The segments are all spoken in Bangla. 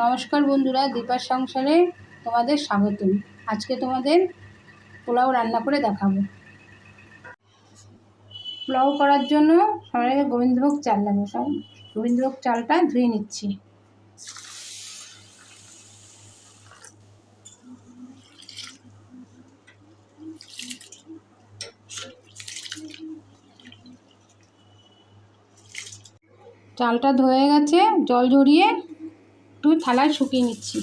নমস্কার বন্ধুরা, দীপার সংসারে তোমাদের স্বাগতম। আজকে তোমাদের পোলাও রান্না করে দেখাবো। পোলাও করার জন্য সবার গোবিন্দভোগ চাল লাগবে। সব গোবিন্দভোগ চালটা ধুয়ে নিচ্ছি। চালটা ধয়ে গেছে, জল ঝরিয়ে একটু থালায় শুকিয়ে নিচ্ছি।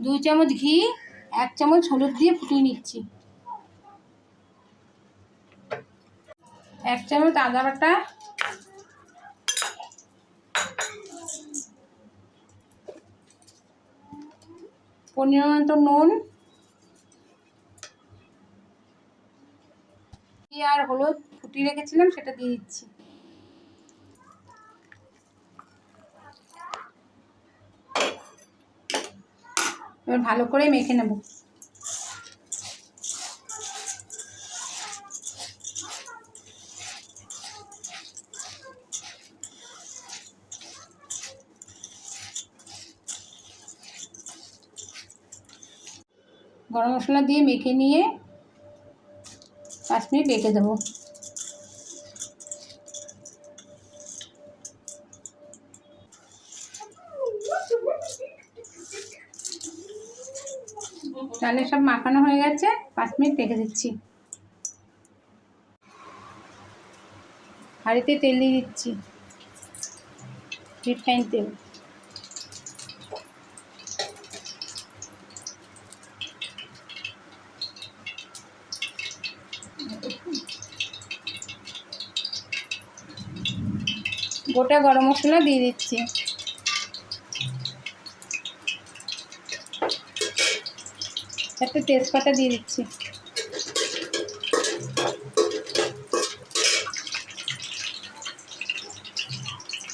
দুই চামচ ঘি এক চামচ হলুদ দিয়ে ফুটিয়ে নিচ্ছি। এক চামচ আদা বাটা। পনেরো মতো নুন। আর হলুদ ফুটিয়ে রেখেছিলাম, সেটা দিয়ে দিচ্ছি। এবার ভালো করে মেখে নেব। গরম মশলা দিয়ে মেখে নিয়ে পাঁচ মিনিট রেখে দেবো। তাহলে সব মাখানো হয়ে গেছে, পাঁচ মিনিট রেখে দিচ্ছি। হাঁড়িতে তেল দিয়ে দিচ্ছি রিফাইন তেল। গোটা গরম মশলা দিয়ে দিচ্ছি। একটা তেজপাতা দিয়ে দিচ্ছি।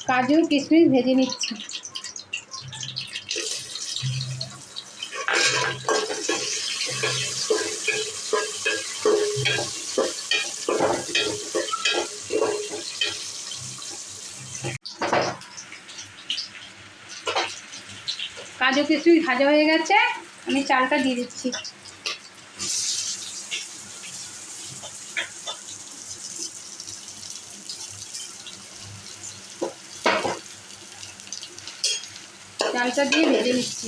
কাজু কিশমিশ ভেজে নিচ্ছি। কাজু কিছুই ভাজা হয়ে গেছে আমি চালটা দিয়ে দিচ্ছি। চালটা দিয়ে ভেজে নিচ্ছি।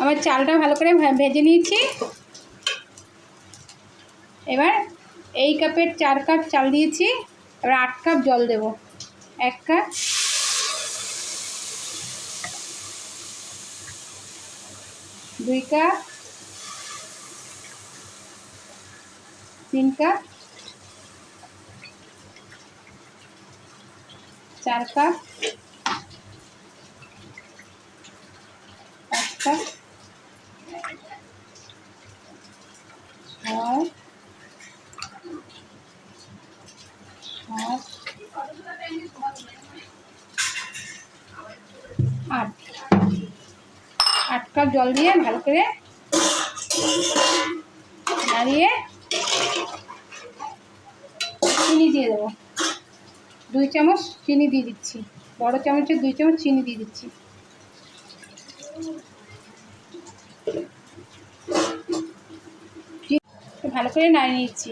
আমার চালটা ভালো করে ভেজে নিয়েছি। এবার এই কাপের চার কাপ চাল দিয়েছি। এবার আট কাপ জল দেব। এক কাপ। দুই কাপ। তিন কাপ। চার কাপ। কাপ ছয় আট। আট কাপ জল দিয়ে ভালো করে নাড়িয়ে চিনি দিয়ে দেবো। দুই চামচ চিনি দিয়ে দিচ্ছি। বড় চামচের দুই চামচ চিনি দিয়ে দিচ্ছি। ভালো করে নাড়িয়ে নিচ্ছি।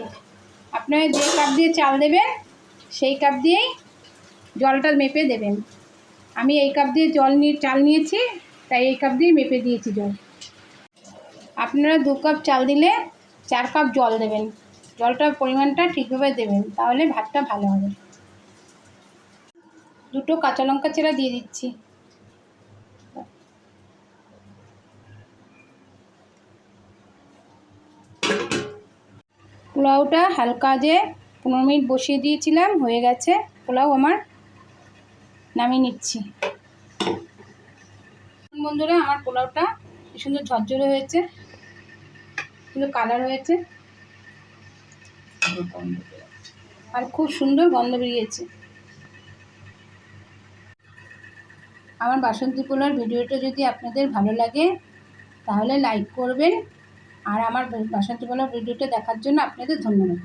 আপনারা যে কাপ দিয়ে চাল দেবেন, সেই কাপ দিয়েই জলটা মেপে দেবেন। আমি এই কাপ দিয়ে জল নিয়ে, চাল নিয়েছি, তাই এই কাপ দিয়ে মেপে দিয়েছি জল। আপনারা দু কাপ চাল দিলে চার কাপ জল দেবেন। জলটার পরিমাণটা ঠিকভাবে দেবেন, তাহলে ভাতটা ভালো হবে। দুটো কাঁচা লঙ্কা চেরা দিয়ে দিচ্ছি। পোলাওটা হালকা যে পনেরো মিনিট বসিয়ে দিয়েছিলাম, হয়ে গেছে। পোলাও আমার নামিয়ে নিচ্ছি। বন্ধুরা, আমার পোলাওটা কি সুন্দর ঝরঝরে হয়েছে। সুন্দর কালার হয়েছে। আর খুব সুন্দর গন্ধ বেরিয়েছে। আমার বাসন্তী পোলার ভিডিওটা যদি আপনাদের ভালো লাগে, তাহলে লাইক করবেন আর আমার বাসন্তী পোলার ভিডিওটা দেখার জন্য আপনাদের ধন্যবাদ।